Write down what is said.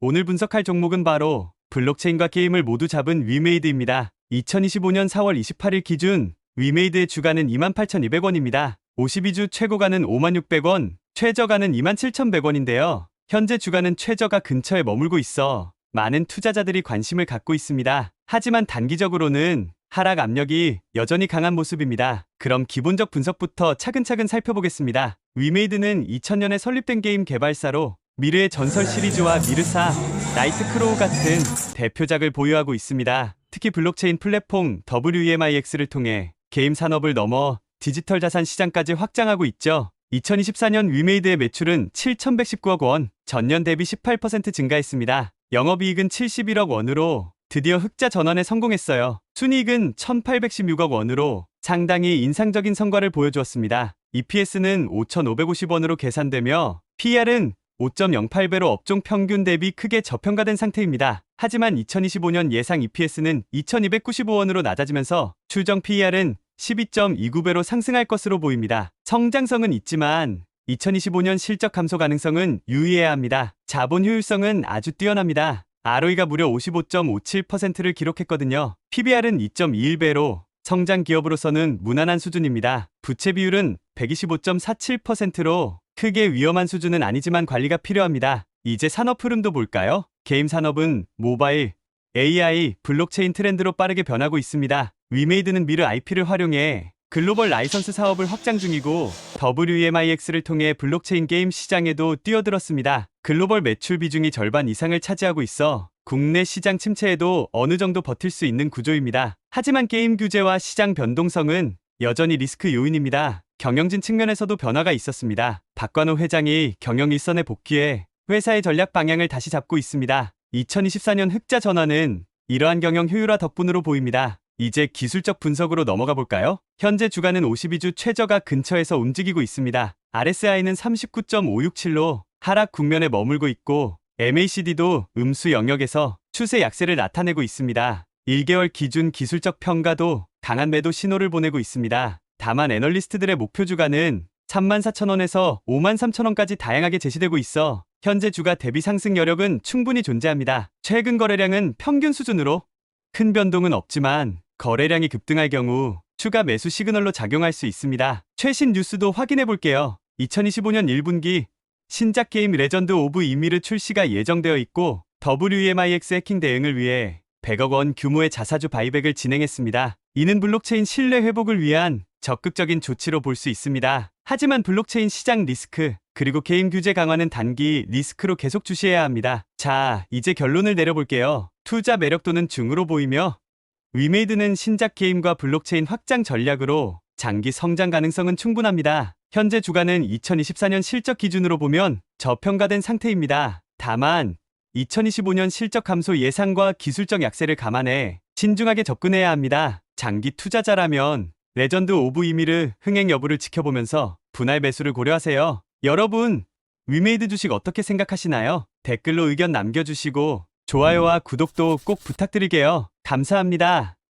오늘 분석할 종목은 바로 블록체인과 게임을 모두 잡은 위메이드입니다. 2025년 4월 28일 기준 위메이드의 주가는 28,200원입니다. 52주 최고가는 56,600원, 최저가는 27,100원인데요. 현재 주가는 최저가 근처에 머물고 있어 많은 투자자들이 관심을 갖고 있습니다. 하지만 단기적으로는 하락 압력이 여전히 강한 모습입니다. 그럼 기본적 분석부터 차근차근 살펴보겠습니다. 위메이드는 2000년에 설립된 게임 개발사로 미르의 전설 시리즈와 미르4, 나이트 크로우 같은 대표작을 보유하고 있습니다. 특히 블록체인 플랫폼 WEMIX를 통해 게임 산업을 넘어 디지털 자산 시장까지 확장하고 있죠. 2024년 위메이드의 매출은 7,119억 원, 전년 대비 18% 증가했습니다. 영업이익은 71억 원으로 드디어 흑자 전환에 성공했어요. 순이익은 1,816억 원으로 상당히 인상적인 성과를 보여주었습니다. EPS는 5,550원으로 계산되며 PR은 5.08배로 업종 평균 대비 크게 저평가된 상태입니다. 하지만 2025년 예상 EPS는 2,295원으로 낮아지면서 추정 PER은 12.29배로 상승할 것으로 보입니다. 성장성은 있지만 2025년 실적 감소 가능성은 유의해야 합니다. 자본 효율성은 아주 뛰어납니다. ROE가 무려 55.57%를 기록했거든요. PBR은 2.21배로 성장 기업으로서는 무난한 수준입니다. 부채 비율은 125.47%로 크게 위험한 수준은 아니지만 관리가 필요합니다. 이제 산업 흐름도 볼까요? 게임 산업은 모바일, AI, 블록체인 트렌드로 빠르게 변하고 있습니다. 위메이드는 미르 IP를 활용해 글로벌 라이선스 사업을 확장 중이고 WEMIX를 통해 블록체인 게임 시장에도 뛰어들었습니다. 글로벌 매출 비중이 절반 이상을 차지하고 있어 국내 시장 침체에도 어느 정도 버틸 수 있는 구조입니다. 하지만 게임 규제와 시장 변동성은 여전히 리스크 요인입니다. 경영진 측면에서도 변화가 있었습니다. 박관호 회장이 경영 일선에 복귀해 회사의 전략 방향을 다시 잡고 있습니다. 2024년 흑자 전환은 이러한 경영 효율화 덕분으로 보입니다. 이제 기술적 분석으로 넘어가 볼까요? 현재 주가는 52주 최저가 근처에서 움직이고 있습니다. RSI는 39.567로 하락 국면에 머물고 있고 MACD도 음수 영역에서 추세 약세를 나타내고 있습니다. 1개월 기준 기술적 평가도 강한 매도 신호를 보내고 있습니다. 다만 애널리스트들의 목표 주가는 34,000원에서 53,000원까지 다양하게 제시되고 있어 현재 주가 대비 상승 여력은 충분히 존재합니다. 최근 거래량은 평균 수준으로 큰 변동은 없지만 거래량이 급등할 경우 추가 매수 시그널로 작용할 수 있습니다. 최신 뉴스도 확인해 볼게요. 2025년 1분기 신작 게임 레전드 오브 이미르 출시가 예정되어 있고 WEMIX 해킹 대응을 위해 100억 원 규모의 자사주 바이백을 진행했습니다. 이는 블록체인 신뢰 회복을 위한 적극적인 조치로 볼 수 있습니다. 하지만 블록체인 시장 리스크, 그리고 게임 규제 강화는 단기 리스크로 계속 주시해야 합니다. 자, 이제 결론을 내려볼게요. 투자 매력도는 중으로 보이며 위메이드는 신작 게임과 블록체인 확장 전략으로 장기 성장 가능성은 충분합니다. 현재 주가는 2024년 실적 기준으로 보면 저평가된 상태입니다. 다만 2025년 실적 감소 예상과 기술적 약세를 감안해 신중하게 접근해야 합니다. 장기 투자자라면 레전드 오브 이미르 흥행 여부를 지켜보면서 분할 매수를 고려하세요. 여러분, 위메이드 주식 어떻게 생각하시나요? 댓글로 의견 남겨주시고 좋아요와 구독도 꼭 부탁드릴게요. 감사합니다.